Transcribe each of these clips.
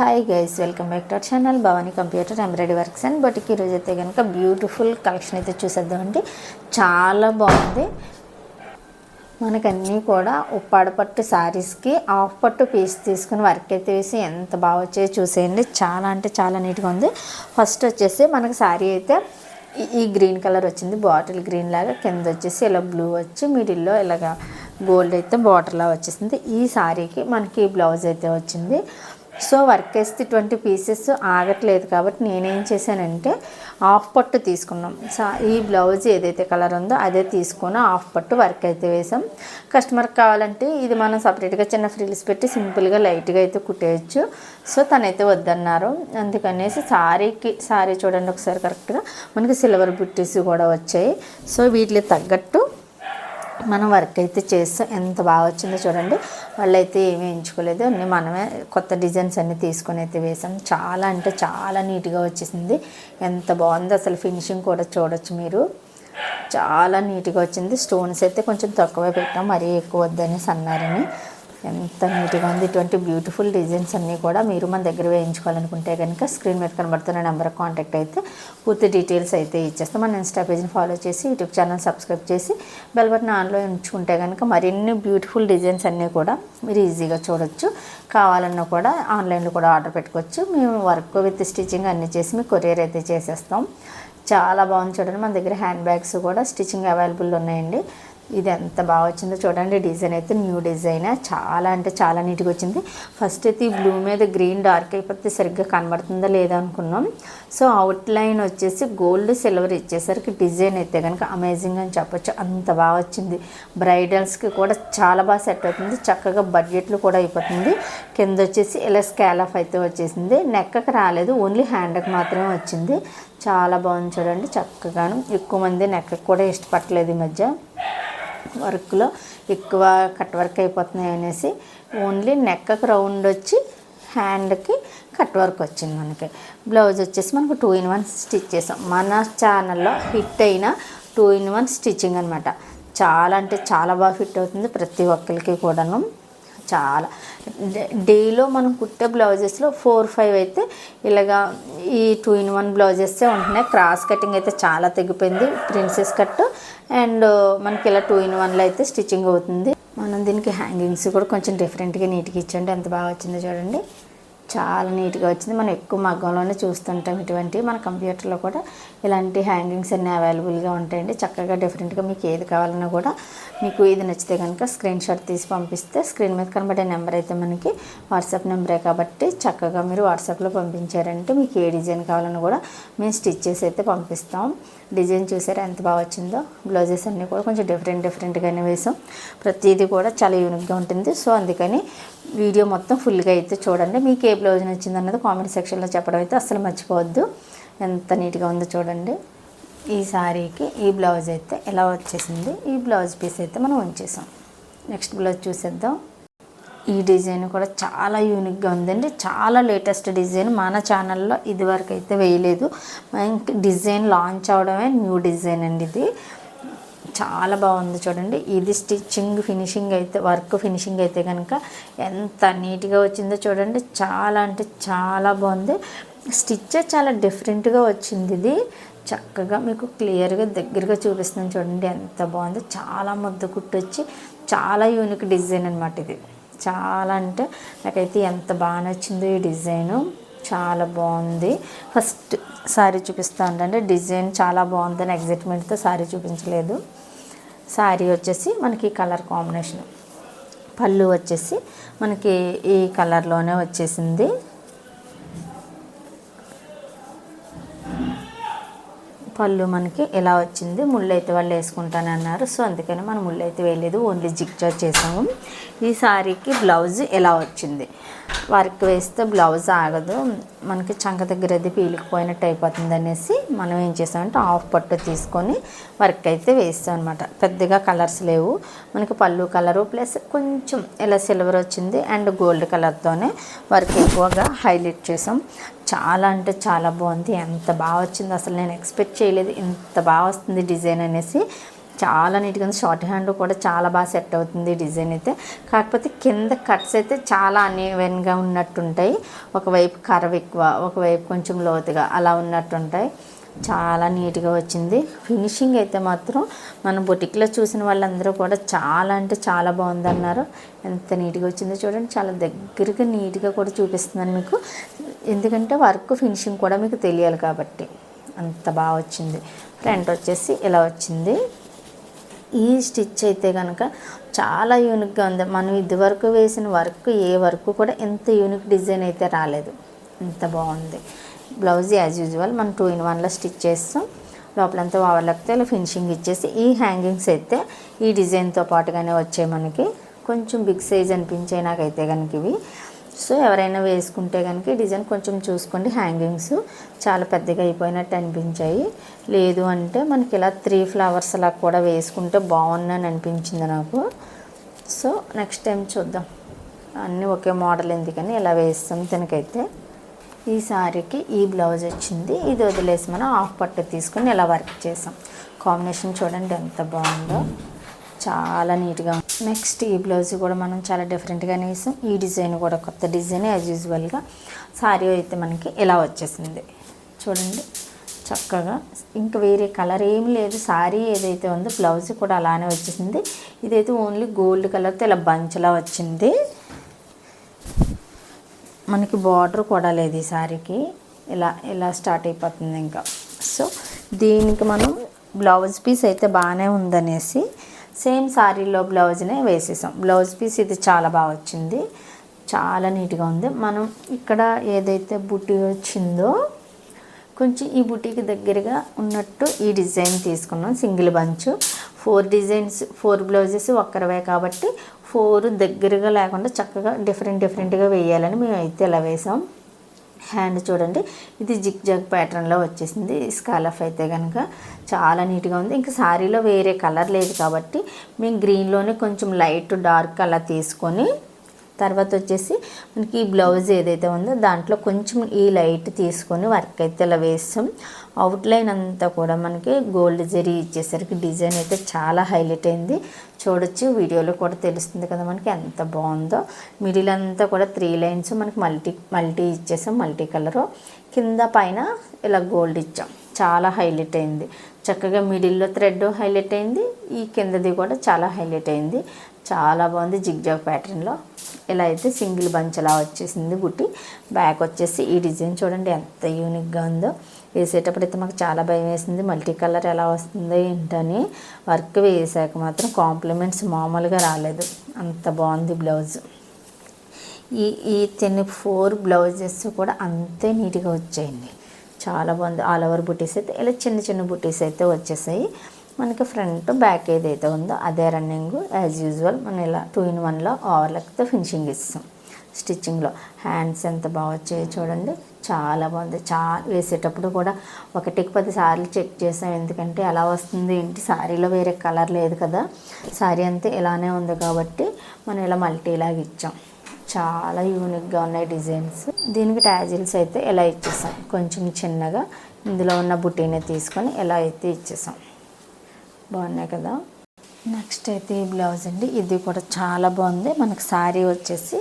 Hi guys welcome back to our channel Bhavani computer embroidery works and but ఈరోజు అయితే కనుక beautiful collection అయితే చూసేద్దామండి చాలా బాగుంది. మనకన్నీ కూడా ఉప్పాడ పట్టు శారీస్కి ఆఫ్ పట్టు పీస్ తీసుకుని వర్క్ అయితే వేసి ఎంత బాగా వచ్చాయో చూసేయండి. చాలా అంటే చాలా నీట్గా ఉంది. ఫస్ట్ వచ్చేసి మనకి శారీ అయితే ఈ- గ్రీన్ కలర్ వచ్చింది. బాటిల్ గ్రీన్ లాగా కింద వచ్చేసి ఇలా బ్లూ వచ్చి మిడిల్లో ఇలాగా గోల్డ్ అయితే బార్డర్లా వచ్చేసింది. ఈ శారీకి మనకి బ్లౌజ్ అయితే వచ్చింది. సో వర్క్ వేస్తే ట్వంటీ పీసెస్ ఆగట్లేదు కాబట్టి నేనేం చేశానంటే హాఫ్ పట్టు తీసుకున్నాం. సో ఈ బ్లౌజ్ ఏదైతే కలర్ ఉందో అదే తీసుకొని హాఫ్ పట్టు వర్క్ అయితే వేసాం. కస్టమర్కి కావాలంటే ఇది మనం సపరేట్గా చిన్న ఫ్రిల్స్ పెట్టి సింపుల్గా లైట్గా అయితే కుట్టేయచ్చు. సో తనైతే వద్దన్నారు. అందుకనేసి శారీకి సారీ చూడండి ఒకసారి కరెక్ట్గా. మనకి సిల్వర్ బుట్టీస్ కూడా వచ్చాయి. సో వీటికి తగ్గట్టు మనం వర్క్ అయితే చేస్తాం. ఎంత బాగా వచ్చిందో చూడండి. వాళ్ళైతే ఏమీ ఎంచుకోలేదు. అన్నీ మనమే కొత్త డిజైన్స్ అన్నీ తీసుకొని అయితే వేసాం. చాలా అంటే చాలా నీట్గా వచ్చేసింది. ఎంత బాగుందో అసలు ఫినిషింగ్ కూడా చూడొచ్చు మీరు. చాలా నీట్గా వచ్చింది. స్టోన్స్ అయితే కొంచెం తక్కువే పెట్టాం. మరీ ఎక్కువ వద్దనేసి అన్నారని ఎంత నీట్గా ఉంది. ఇటువంటి బ్యూటిఫుల్ డిజైన్స్ అన్నీ కూడా మీరు మన దగ్గర వేయించుకోవాలనుకుంటే కనుక స్క్రీన్ మీద కనబడుతున్న నెంబర్ కాంటాక్ట్ అయితే పూర్తి డీటెయిల్స్ అయితే ఇచ్చేస్తాం. మన ఇన్స్టా పేజ్ని ఫాలో చేసి యూట్యూబ్ ఛానల్ సబ్స్క్రైబ్ చేసి బెల్ బటన్ ఆన్లో ఉంచుకుంటే కనుక మరిన్ని బ్యూటిఫుల్ డిజైన్స్ అన్నీ కూడా మీరు ఈజీగా చూడొచ్చు. కావాలన్నా కూడా ఆన్లైన్లో కూడా ఆర్డర్ పెట్టుకోవచ్చు. మేము వర్క్ విత్ స్టిచ్చింగ్ అన్నీ చేసి మీకు కొరియర్ అయితే చేసేస్తాం. చాలా బాగుంది చూడండి. మన దగ్గర హ్యాండ్ బ్యాగ్స్ కూడా స్టిచ్చింగ్ అవైలబుల్ ఉన్నాయండి. ఇది ఎంత బాగా వచ్చిందో చూడండి. డిజైన్ అయితే న్యూ డిజైన్. చాలా అంటే చాలా నీట్గా వచ్చింది. ఫస్ట్ అయితే ఈ బ్లూ మీద గ్రీన్ డార్క్ అయిపోతే సరిగ్గా కనబడుతుందా లేదా అనుకున్నాం. సో అవుట్ లైన్ వచ్చేసి గోల్డ్ సిల్వర్ ఇచ్చేసరికి డిజైన్ అయితే కనుక అమేజింగ్ అని చెప్పొచ్చు. అంత బాగా వచ్చింది. బ్రైడల్స్కి కూడా చాలా బాగా సెట్ అవుతుంది. చక్కగా బడ్జెట్లు కూడా అయిపోతుంది. కింద వచ్చేసి ఇలా స్కాలఫ్ అయితే వచ్చేసింది. నెక్కకి రాలేదు. ఓన్లీ హ్యాండ్కి మాత్రమే వచ్చింది. చాలా బాగుంది చూడండి. చక్కగాను ఎక్కువ మంది నెక్కకు కూడా ఇష్టపడలేదు ఈ మధ్య. వర్క్లో ఎక్కువ కట్ వర్క్ అయిపోతున్నాయి అనేసి ఓన్లీ నెక్కకు రౌండ్ వచ్చి హ్యాండ్కి కట్ వర్క్ వచ్చింది మనకి. బ్లౌజ్ వచ్చేసి మనకు టూ ఇన్ వన్ స్టిచ్ చేసాం. మన ఛానల్లో హిట్ అయిన టూ ఇన్ వన్ స్టిచ్చింగ్ అనమాట చాలా అంటే చాలా బాగా ఫిట్ అవుతుంది ప్రతి ఒక్కరికి కూడాను. చాలా. డే- డేలో మనం కుట్టే బ్లౌజెస్లో ఫోర్ ఫైవ్ అయితే ఇలాగా ఈ టూ ఇన్ వన్ బ్లౌజెస్ ఉంటున్నాయి. క్రాస్ కటింగ్ అయితే చాలా తెగిపోయింది ప్రిన్సెస్ కట్ అండ్ మనకి ఇలా టూ ఇన్ వన్లో అయితే స్టిచ్చింగ్ అవుతుంది. మనం దీనికి హ్యాంగింగ్స్ కూడా కొంచెం డిఫరెంట్గా నీట్గా ఇచ్చండి. ఎంత బాగా వచ్చిందో చూడండి. చాలా నీట్గా వచ్చింది. మనం ఎక్కువ మగ్గంలోనే చూస్తుంటాం ఇటువంటివి. మన కంప్యూటర్లో కూడా ఇలాంటి హ్యాంగింగ్స్ అన్నీ అవైలబుల్గా ఉంటాయండి. చక్కగా డిఫరెంట్గా మీకు ఏది కావాలన్నా కూడా మీకు ఇది నచ్చితే కనుక స్క్రీన్ షాట్ తీసి పంపిస్తే స్క్రీన్ మీద కనబడే నెంబర్ అయితే మనకి వాట్సాప్ నెంబరే కాబట్టి చక్కగా మీరు వాట్సాప్లో పంపించారంటే మీకు ఏ డిజైన్ కావాలన్నా కూడా మేము స్టిచ్ చేసి అయితే పంపిస్తాం. డిజైన్ చూసారా ఎంత బాగా వచ్చిందో? బ్లౌజెస్ అన్నీ కూడా కొంచెం డిఫరెంట్ డిఫరెంట్గానే వేసాం. ప్రతిదీ కూడా చాలా యూనిక్గా ఉంటుంది. సో అందుకని వీడియో మొత్తం ఫుల్గా అయితే చూడండి. మీకు ఏ బ్లౌజ్ నచ్చింది అన్నది కామెంట్ సెక్షన్లో చెప్పడం అయితే అసలు మర్చిపోవద్దు. ఎంత నీట్గా ఉందో చూడండి. ఈ శారీకి ఈ బ్లౌజ్ అయితే ఎలా వచ్చేసింది? ఈ బ్లౌజ్ పీస్ అయితే మనం ఉంచేసాం. నెక్స్ట్ బ్లౌజ్ చూసేద్దాం. ఈ డిజైన్ కూడా చాలా యూనిక్గా ఉందండి. చాలా లేటెస్ట్ డిజైన్ మన ఛానల్లో ఇదివరకు అయితే వేయలేదు. డిజైన్ లాంచ్ అవడమే న్యూ డిజైన్ అండి ఇది. చాలా బాగుంది చూడండి. ఇది స్టిచ్చింగ్ ఫినిషింగ్ అయితే వర్క్ ఫినిషింగ్ అయితే కనుక ఎంత నీట్గా వచ్చిందో చూడండి. చాలా అంటే చాలా బాగుంది. స్టిచ్ చాలా డిఫరెంట్గా వచ్చింది ఇది. చక్కగా మీకు క్లియర్గా దగ్గరగా చూపిస్తున్నాను చూడండి. ఎంత బాగుందో. చాలా ముద్ద కుట్టొచ్చి చాలా యూనిక్ డిజైన్ అనమాట ఇది. చాలా అంటే నాకైతే ఎంత బాగా నచ్చిందో ఈ డిజైను. చాలా బాగుంది. ఫస్ట్ శారీ చూపిస్తాను అంటే డిజైన్ చాలా బాగుందని ఎగ్జైట్మెంట్తో శారీ చూపించలేదు. శారీ వచ్చేసి మనకి కలర్ కాంబినేషన్. పళ్ళు వచ్చేసి మనకి ఈ కలర్లోనే వచ్చేసింది. పళ్ళు మనకి ఎలా వచ్చింది ముళ్ళు అయితే వాళ్ళు వేసుకుంటానన్నారు. సో అందుకని మనం ముళ్ళు అయితే వేయలేదు ఓన్లీ జిగ్జాగ్ చేసాము. ఈ శారీకి బ్లౌజ్ ఎలా వచ్చింది? వర్క్ వేస్తే బ్లౌజ్ ఆగదు. మనకి చంక దగ్గర అది పీలికిపోయినట్టు అయిపోతుంది అనేసి మనం ఏం చేసామంటే హాఫ్ పట్టు తీసుకొని వర్క్ అయితే వేస్తాం అనమాట పెద్దగా కలర్స్ లేవు. మనకి పళ్ళు కలరు ప్లస్ కొంచెం ఇలా సిల్వర్ వచ్చింది అండ్ గోల్డ్ కలర్తోనే వర్క్ ఎక్కువగా హైలైట్ చేసాం. చాలా అంటే చాలా బాగుంది. ఎంత బాగా వచ్చింది అసలు నేను ఎక్స్పెక్ట్ చేయలేదు. ఇంత బాగా వస్తుంది డిజైన్ అనేసి. చాలా నీట్గా ఉంది. షార్ట్ హ్యాండ్ కూడా చాలా బాగా సెట్ అవుతుంది డిజైన్ అయితే. కాకపోతే కింద కట్స్ అయితే చాలా అన్ఈవెన్గా ఉన్నట్టుంటాయి. ఒకవైపు కర్వ్ ఎక్కువ ఒకవైపు కొంచెం లోతుగా అలా ఉన్నట్టుంటాయి. చాలా నీట్గా వచ్చింది. ఫినిషింగ్ అయితే మాత్రం మన బొటిక్లో చూసిన వాళ్ళందరూ కూడా చాలా అంటే చాలా బాగుందన్నారు. ఎంత నీట్గా వచ్చిందో చూడండి. చాలా దగ్గరగా నీట్గా కూడా చూపిస్తున్నాను మీకు ఎందుకంటే వర్క్ ఫినిషింగ్ కూడా మీకు తెలియాలి కాబట్టి అంత బాగా వచ్చింది. ఫ్రంట్ వచ్చేసి ఇలా వచ్చింది. ఈ స్టిచ్ అయితే కనుక చాలా యూనిక్గా ఉంది. మనం ఇదివరకు వేసిన వర్క్ ఏ వర్క్ కూడా ఎంత యూనిక్ డిజైన్ అయితే రాలేదు. ఎంత బాగుంది. బ్లౌజ్ యాజ్ యూజువల్ మనం టూ ఇన్ వన్లో స్టిచ్ చేస్తాం. లోపలంతా ఓవర్లక్తో ఇలా ఫినిషింగ్ ఇచ్చేసి ఈ హ్యాంగింగ్స్ అయితే ఈ డిజైన్తో పాటుగానే వచ్చాయి మనకి. కొంచెం బిగ్ సైజ్ అనిపించాయి నాకైతే కనుక ఇవి. సో ఎవరైనా వేసుకుంటే కనుక డిజైన్ కొంచెం చూసుకోండి. హ్యాంగింగ్స్ చాలా పెద్దగా అయిపోయినట్టు అనిపించాయి. లేదు అంటే మనకి ఇలా త్రీ ఫ్లవర్స్ అలా కూడా వేసుకుంటే బాగుందని అనిపించింది నాకు. సో నెక్స్ట్ టైం చూద్దాం. అన్నీ ఒకే మోడల్ ఎందుకని ఇలా వేస్తాం దీనికైతే ఈ శారీకి ఈ బ్లౌజ్ వచ్చింది. ఇది వదిలేసి మనం హాఫ్ పట్టు తీసుకొని ఇలా వర్క్ చేసాం. కాంబినేషన్ చూడండి ఎంత బాగుందో. చాలా నీట్గా ఉంది. నెక్స్ట్ ఈ బ్లౌజ్ కూడా మనం చాలా డిఫరెంట్గానే వేసాం. ఈ డిజైన్ కూడా కొత్త డిజైన్ యాజ్ యూజువల్గా శారీ అయితే మనకి ఇలా వచ్చేసింది. చూడండి చక్కగా. ఇంకా వేరే కలర్ ఏం లేదు. శారీ ఏదైతే ఉందో బ్లౌజ్ కూడా అలానే వచ్చేసింది. ఇదైతే ఓన్లీ గోల్డ్ కలర్తో ఇలా బంచ్లా వచ్చింది. మనకి బార్డర్ కూడా లేదు ఈ సారీకి. ఇలా ఇలా స్టార్ట్ అయిపోతుంది ఇంకా. సో దీనికి మనం బ్లౌజ్ పీస్ అయితే బాగానే ఉందనేసి సేమ్ సారీలో బ్లౌజ్నే వేసేసాం. బ్లౌజ్ పీస్ ఇది చాలా బాగా వచ్చింది. చాలా నీట్గా ఉంది. మనం ఇక్కడ ఏదైతే బుట్టి వచ్చిందో కొంచెం ఈ బుటీకి దగ్గరగా ఉన్నట్టు ఈ డిజైన్ తీసుకున్నాం. Single bunch. Four designs four blouses ఒక్కరవే కాబట్టి ఫోర్ దగ్గరగా లేకుండా చక్కగా డిఫరెంట్ డిఫరెంట్గా వేయాలని మేము అయితే ఇలా వేసాం. హ్యాండ్ చూడండి ఇది జిగ్ జాగ్ ప్యాటర్న్లో వచ్చేసింది. స్కాలఫ్ అయితే కనుక చాలా నీట్గా ఉంది. ఇంకా శారీలో వేరే కలర్ లేదు కాబట్టి మేము గ్రీన్లోనే కొంచెం లైట్ డార్క్ అలా తీసుకొని తర్వాత వచ్చేసి మనకి ఈ బ్లౌజ్ ఏదైతే ఉందో దాంట్లో కొంచెం ఈ లైట్ తీసుకొని వర్క్ అయితే ఇలా వేస్తాం. అవుట్లైన్ అంతా కూడా మనకి గోల్డ్ జరీ ఇచ్చేసరికి డిజైన్ అయితే చాలా హైలైట్ అయింది. చూడొచ్చు వీడియోలో కూడా తెలుస్తుంది కదా మనకి ఎంత బాగుందో. మిడిల్ అంతా కూడా త్రీ లైన్స్ మనకి మల్టీ మల్టీ ఇచ్చేసాం మల్టీ కలరు కింద పైన ఇలా గోల్డ్ ఇచ్చాం. చాలా హైలైట్ అయింది. చక్కగా మిడిల్లో థ్రెడ్ హైలైట్ అయింది. ఈ కిందది కూడా చాలా హైలైట్ అయింది. చాలా బాగుంది జిగ్జాగ్ ప్యాటర్న్లో ఇలా అయితే సింగిల్ బంచ్ అలా వచ్చేసింది గుట్టి బ్యాక్ వచ్చేసి ఈ డిజైన్ చూడండి ఎంత యూనిక్గా ఉందో. వేసేటప్పుడు అయితే మాకు చాలా భయం వేసింది. మల్టీ కలర్ ఎలా వస్తుందో ఏంటని వర్క్ వేసాక మాత్రం కాంప్లిమెంట్స్ మామూలుగా రాలేదు. అంత బాగుంది బ్లౌజ్. ఈ ఈ టెన్ ఫోర్ బ్లౌజెస్ కూడా అంతే నీట్గా వచ్చాయండి. చాలా బాగుంది. ఆల్ ఓవర్ బుటీస్ అయితే ఇలా చిన్న చిన్న బుటీస్ అయితే వచ్చేసాయి. మనకి ఫ్రంట్ బ్యాక్ ఏదైతే ఉందో అదే రన్నింగ్ యాజ్ యూజువల్ మనం ఇలా టూ ఇన్ వన్లో ఓవర్లక్తో ఫినిషింగ్ ఇస్తాం. స్టిచ్చింగ్లో హ్యాండ్స్ ఎంత బాగా వచ్చాయో చూడండి. చాలా బాగుంది. చాలా వేసేటప్పుడు కూడా ఒకటికి పది సార్లు చెక్ చేసాం. ఎందుకంటే ఎలా వస్తుంది. ఏంటి? శారీలో వేరే కలర్ లేదు కదా. శారీ అంతా ఇలానే ఉంది కాబట్టి మనం ఇలా మల్టీలాగా ఇచ్చాం. చాలా యూనిక్గా ఉన్నాయి డిజైన్స్. దీనికి ట్యాజిల్స్ అయితే ఇలా ఇచ్చేసాం? కొంచెం చిన్నగా ఇందులో ఉన్న బుటీని తీసుకొని ఇలా అయితే ఇచ్చేసాం? బాగున్నాయి కదా. నెక్స్ట్ అయితే ఈ బ్లౌజ్ అండి. ఇది కూడా చాలా బాగుంది. మనకు శారీ వచ్చేసి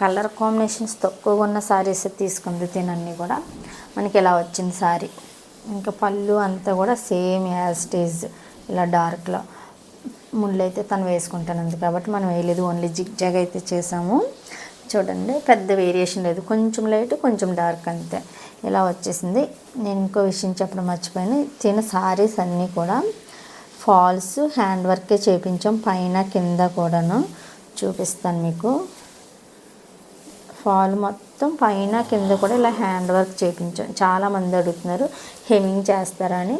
కలర్ కాంబినేషన్స్ తక్కువగా ఉన్న శారీస్ తీసుకుంది తినన్నీ కూడా. మనకి ఇలా వచ్చింది శారీ. ఇంకా పళ్ళు అంతా కూడా సేమ్ యాజ్ స్టేజ్ ఇలా డార్క్లో. ముళ్ళు అయితే తను వేసుకుంటానంది కాబట్టి మనం వేయలేదు. ఓన్లీ జిగ్ జాగ్ అయితే చేసాము. చూడండి. పెద్ద వేరియేషన్ లేదు. కొంచెం లైట్ కొంచెం డార్క్ అంతే. ఇలా వచ్చేసింది. నేను ఇంకో విషయం చెప్పడం మర్చిపోయాను. తిన సారీస్ అన్నీ కూడా ఫాల్స్ హ్యాండ్ వర్కే చేపించాం. పైన కింద కూడాను చూపిస్తాను మీకు. ఫాల్ మొత్తం పైన కింద కూడా ఇలా హ్యాండ్ వర్క్ చేయించాం చాలామంది అడుగుతున్నారు హెమింగ్ చేస్తారా అని.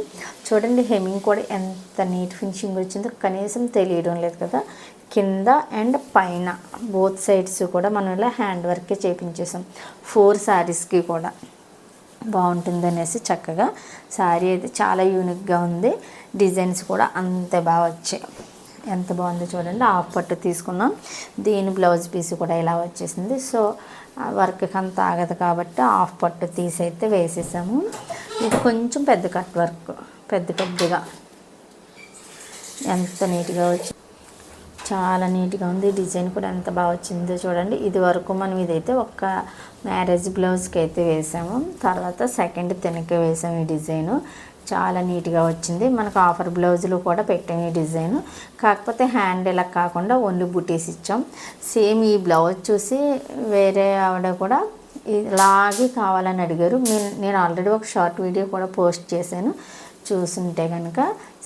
చూడండి హెమింగ్ కూడా ఎంత నీట్ ఫినిషింగ్ వచ్చిందో కనీసం తెలియడం లేదు కదా. కింద అండ్ పైన బోత్ సైడ్స్ కూడా మనం ఇలా హ్యాండ్ వర్కే చేయించేసాం ఫోర్ శారీస్కి కూడా. బాగుంటుంది అనేసి చక్కగా శారీ అయితే చాలా యూనిక్గా ఉంది. డిజైన్స్ కూడా అంతే బాగా వచ్చాయి. ఎంత బాగుందో చూడండి. హాఫ్ పట్టు తీసుకున్నాం. దీని బ్లౌజ్ పీస్ కూడా ఇలా వచ్చేసింది. సో వర్క్కి అంత ఆగదు కాబట్టి హాఫ్ పట్టు తీసి అయితే వేసేసాము. ఇది కొంచెం పెద్ద కట్ వర్క్ పెద్ద పెద్దగా. ఎంత నీట్గా వచ్చి చాలా నీట్గా ఉంది. డిజైన్ కూడా ఎంత బాగా వచ్చిందో చూడండి. ఇది వరకు మనం ఇదైతే ఒక్క మ్యారేజ్ బ్లౌజ్కి అయితే వేసాము. తర్వాత సెకండ్ తెనక వేసాము ఈ డిజైను. చాలా నీట్గా వచ్చింది. మనకు ఆఫర్ బ్లౌజులు కూడా పెట్టాము ఈ డిజైన్. కాకపోతే హ్యాండ్ ఇలా కాకుండా ఓన్లీ బుటీస్ ఇచ్చాం. సేమ్ ఈ బ్లౌజ్ చూసి వేరే ఆవిడ కూడా ఇలాగే కావాలని అడిగారు. నేను ఆల్రెడీ ఒక షార్ట్ వీడియో కూడా పోస్ట్ చేశాను. చూసుంటే కనుక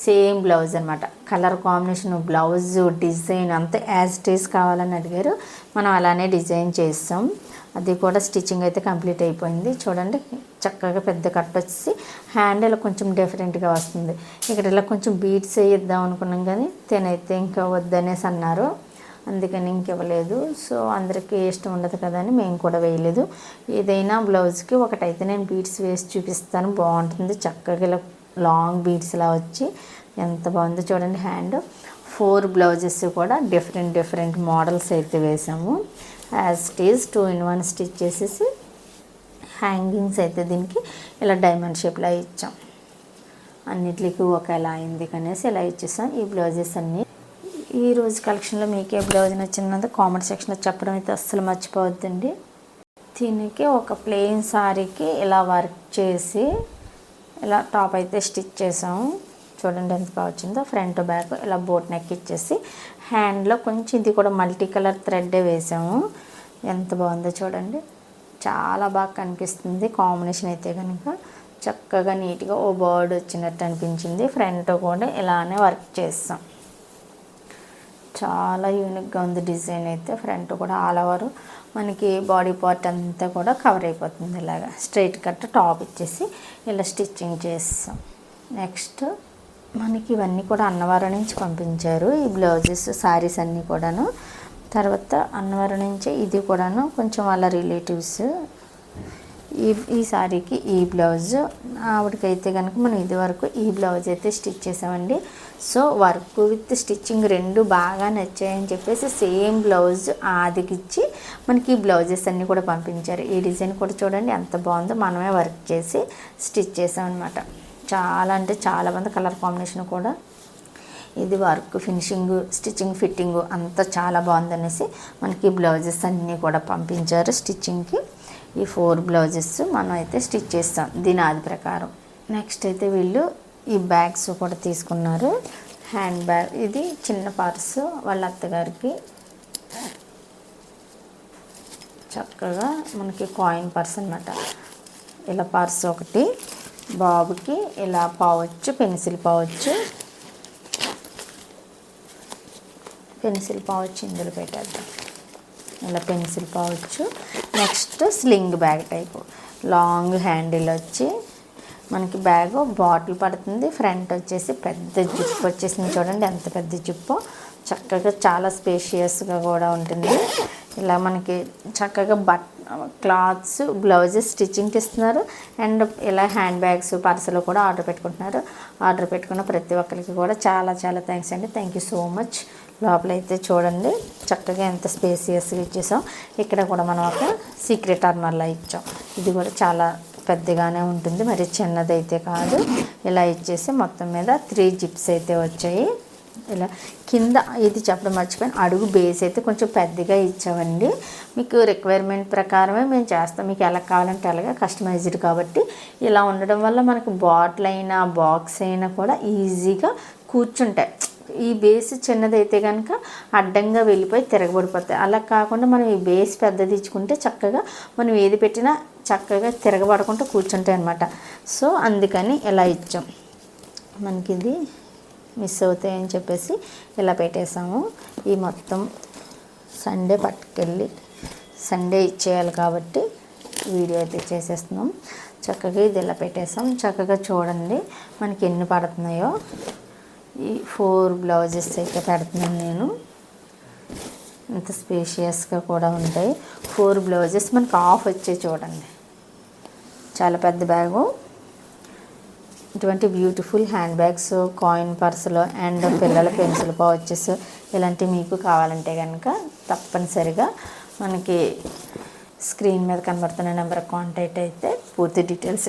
సేమ్ బ్లౌజ్ అనమాట కలర్ కాంబినేషన్ బ్లౌజ్ డిజైన్ అంతా యాజ్ టీస్ కావాలని అడిగారు. మనం అలానే డిజైన్ చేస్తాం. అది కూడా స్టిచ్చింగ్ అయితే కంప్లీట్ అయిపోయింది. చూడండి చక్కగా పెద్ద కట్ వచ్చి హ్యాండిల్ కొంచెం డిఫరెంట్గా వస్తుంది. ఇక్కడ ఇలా కొంచెం బీట్స్ వేయిద్దాం అనుకున్నాం కానీ తినైతే ఇంకా వద్దనేసి అన్నారు. అందుకని ఇంక ఇవ్వలేదు సో అందరికీ ఇష్టం ఉండదు కదా అని మేము కూడా వేయలేదు. ఏదైనా బ్లౌజ్కి ఒకటైతే నేను బీట్స్ వేసి చూపిస్తాను. బాగుంటుంది. చక్కగా ఇలా లాంగ్ బీడ్స్లా వచ్చి ఎంత బాగుందో చూడండి హ్యాండ్. ఫోర్ బ్లౌజెస్ కూడా డిఫరెంట్ డిఫరెంట్ మోడల్స్ అయితే వేసాము. As it is two in one stitch చేసేసి హ్యాంగింగ్స్ అయితే దీనికి ఇలా డైమండ్ షేప్లో ఇచ్చాం. అన్నిటికీ ఒకేలా అయింది కనేసి ఇలా ఇచ్చేసాం. ఈ బ్లౌజెస్ అన్నీ ఈ రోజు కలెక్షన్లో మీకు ఏ బ్లౌజ్ నచ్చినదో కామెంట్ సెక్షన్లో చెప్పడం అయితే అస్సలు మర్చిపోవద్దండి. దీనికి ఒక ప్లెయిన్ సారీకి ఇలా వర్క్ చేసి ఇలా టాప్ అయితే స్టిచ్ చేసాము. చూడండి ఎంత బాగా వచ్చిందో. ఫ్రంట్ బ్యాక్ ఇలా బోట్ నెక్ ఇచ్చేసి హ్యాండ్లో కొంచెం ఇది కూడా మల్టీ కలర్ థ్రెడ్డే వేసాము. ఎంత బాగుందో చూడండి. చాలా బాగా కనిపిస్తుంది కాంబినేషన్ అయితే కనుక. చక్కగా నీట్గా ఓ బర్డ్ వచ్చినట్టు అనిపించింది. ఫ్రంట్ కూడా ఇలానే వర్క్ చేస్తాం. చాలా యూనిక్గా ఉంది డిజైన్ అయితే. ఫ్రంట్ కూడా ఆల్ ఓవర్ మనకి బాడీ పార్ట్ అంతా కూడా కవర్ అయిపోతుంది ఇలాగా. స్ట్రైట్ కట్ టాప్ ఇచ్చేసి ఇలా స్టిచ్చింగ్ చేస్తాం. నెక్స్ట్ మనకి ఇవన్నీ కూడా అన్నవరం నుంచి పంపించారు. ఈ బ్లౌజెస్ శారీస్ అన్నీ కూడాను. తర్వాత అన్నవరం నుంచి ఇది కూడాను. కొంచెం వాళ్ళ రిలేటివ్స్ ఈ ఈ శారీకి ఈ బ్లౌజ్. ఆవిడకైతే కనుక మనం ఇది వరకు ఈ బ్లౌజ్ అయితే స్టిచ్ చేసామండి. సో వర్క్ విత్ స్టిచ్చింగ్ రెండు బాగా నచ్చాయని చెప్పేసి సేమ్ బ్లౌజ్ ఆదికిచ్చి మనకి ఈ బ్లౌజెస్ అన్నీ కూడా పంపించారు. ఈ డిజైన్ కూడా చూడండి ఎంత బాగుందో మనమే వర్క్ చేసి స్టిచ్ చేసామన్నమాట. చాలా అంటే చాలా మంది కలర్ కాంబినేషన్ కూడా. ఇది వర్క్ ఫినిషింగ్ స్టిచ్చింగ్ ఫిట్టింగ్ అంతా చాలా బాగుందనేసి మనకి బ్లౌజెస్ అన్నీ కూడా పంపించారు స్టిచ్చింగ్కి. ఈ ఫోర్ బ్లౌజెస్ మనం అయితే స్టిచ్ చేస్తాం దీని ఆది ప్రకారం. నెక్స్ట్ అయితే వీళ్ళు ఈ బ్యాగ్స్ కూడా తీసుకున్నారు. హ్యాండ్ బ్యాగ్ ఇది చిన్న పర్స్ వాళ్ళ అత్తగారికి. చక్కగా మనకి కాయిన్ పర్స్ అనమాట ఇలా పర్స్ ఒకటి బాబుకి ఇలా పావచ్చు పెన్సిల్ పావచ్చు. పెన్సిల్ పావచ్చు ఇందులో పెట్టేద్దాం. ఇలా pencil pouch. Next sling bag type. Long handle వచ్చి మనకి బ్యాగ్ బాటిల్ పడుతుంది. ఫ్రంట్ వచ్చేసి పెద్ద జిప్ వచ్చేసింది చూడండి. ఎంత పెద్ద జిప్పు. చక్కగా చాలా స్పేషియస్గా కూడా ఉంటుంది. ఇలా మనకి చక్కగా బట్ క్లాత్స్ బ్లౌజెస్ స్టిచ్చింగ్కి ఇస్తున్నారు అండ్ ఇలా హ్యాండ్ బ్యాగ్స్ పర్సులు కూడా ఆర్డర్ పెట్టుకుంటున్నారు. ఆర్డర్ పెట్టుకున్న ప్రతి ఒక్కరికి కూడా చాలా చాలా థ్యాంక్స్ అండి. Thank you so much. లోపల అయితే చూడండి. చక్కగా ఎంత స్పేసియస్గా ఇచ్చేసాం. ఇక్కడ కూడా మనం ఒక సీక్రెట్ అర్నర్లా ఇచ్చాం. ఇది కూడా చాలా పెద్దగానే ఉంటుంది. మరి చిన్నదైతే కాదు. ఇలా ఇచ్చేసి మొత్తం మీద త్రీ జిప్స్ అయితే వచ్చాయి. ఇలా కింద ఇది చెప్పడం మర్చిపోయాను. అడుగు బేస్ అయితే కొంచెం పెద్దగా ఇచ్చామండి. మీకు రిక్వైర్మెంట్ ప్రకారమే మేము చేస్తాం. మీకు ఎలా కావాలంటే అలాగా కస్టమైజ్డ్ కాబట్టి ఇలా ఉండడం వల్ల మనకు బాటిల్ అయినా బాక్స్ అయినా కూడా ఈజీగా కూర్చుంటాయి. ఈ బేస్ చిన్నదైతే కనుక అడ్డంగా వెళ్ళిపోయి తిరగబడిపోతాయి అలా కాకుండా మనం ఈ బేస్ పెద్దది ఇచ్చుకుంటే చక్కగా మనం ఏది పెట్టినా చక్కగా తిరగబడకుండా కూర్చుంటాయి అనమాట సో అందుకని ఇలా ఇచ్చాం. మనకి ఇది మిస్ అవుతాయని చెప్పేసి ఇలా పెట్టేసాము. ఈ మొత్తం సండే పట్టుకెళ్ళి సండే ఇచ్చేయాలి కాబట్టి వీడియో అయితే చేసేస్తున్నాం. చక్కగా ఇది ఇలా పెట్టేసాం. చక్కగా చూడండి మనకి ఎన్ని పడుతున్నాయో. ఈ ఫోర్ బ్లౌజెస్ అయితే పెడుతున్నాను నేను. ఇంత స్పేషియస్గా కూడా ఉంటాయి. ఫోర్ బ్లౌజెస్ మనకు ఆఫ్ వచ్చే చూడండి. చాలా పెద్ద బ్యాగు. ఇటువంటి బ్యూటిఫుల్ హ్యాండ్ బ్యాగ్స్ కాయిన్ పర్సులు అండ్ పిల్లల పెన్సిల్ పౌచెస్ ఇలాంటివి మీకు కావాలంటే కనుక తప్పనిసరిగా మనకి స్క్రీన్ మీద కనబడుతున్న నెంబర్ కాంటాక్ట్ అయితే పూర్తి డీటెయిల్స్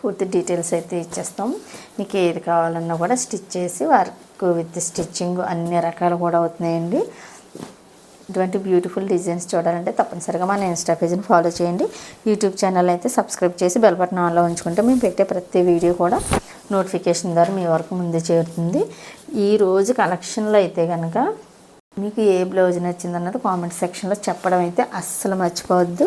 పూర్తి డీటెయిల్స్ అయితే ఇచ్చేస్తాం. మీకు ఏది కావాలన్నా కూడా స్టిచ్ చేసి వర్క్ విత్ స్టిచ్చింగ్ అన్ని రకాలు కూడా అవుతున్నాయండి. ఇటువంటి బ్యూటిఫుల్ డిజైన్స్ చూడాలంటే తప్పనిసరిగా మన ఇన్స్టా పేజ్ని ఫాలో చేయండి. యూట్యూబ్ ఛానల్ అయితే సబ్స్క్రైబ్ చేసి బెల్ బటన్ ఆన్లో ఉంచుకుంటే మేము పెట్టే ప్రతి వీడియో కూడా నోటిఫికేషన్ ద్వారా మీ వరకు ముందే చేరుతుంది. ఈ రోజు కలెక్షన్లో అయితే కనుక మీకు ఏ బ్లౌజ్ నచ్చిందన్నది కామెంట్ సెక్షన్లో చెప్పడం అయితే అస్సలు మర్చిపోవద్దు.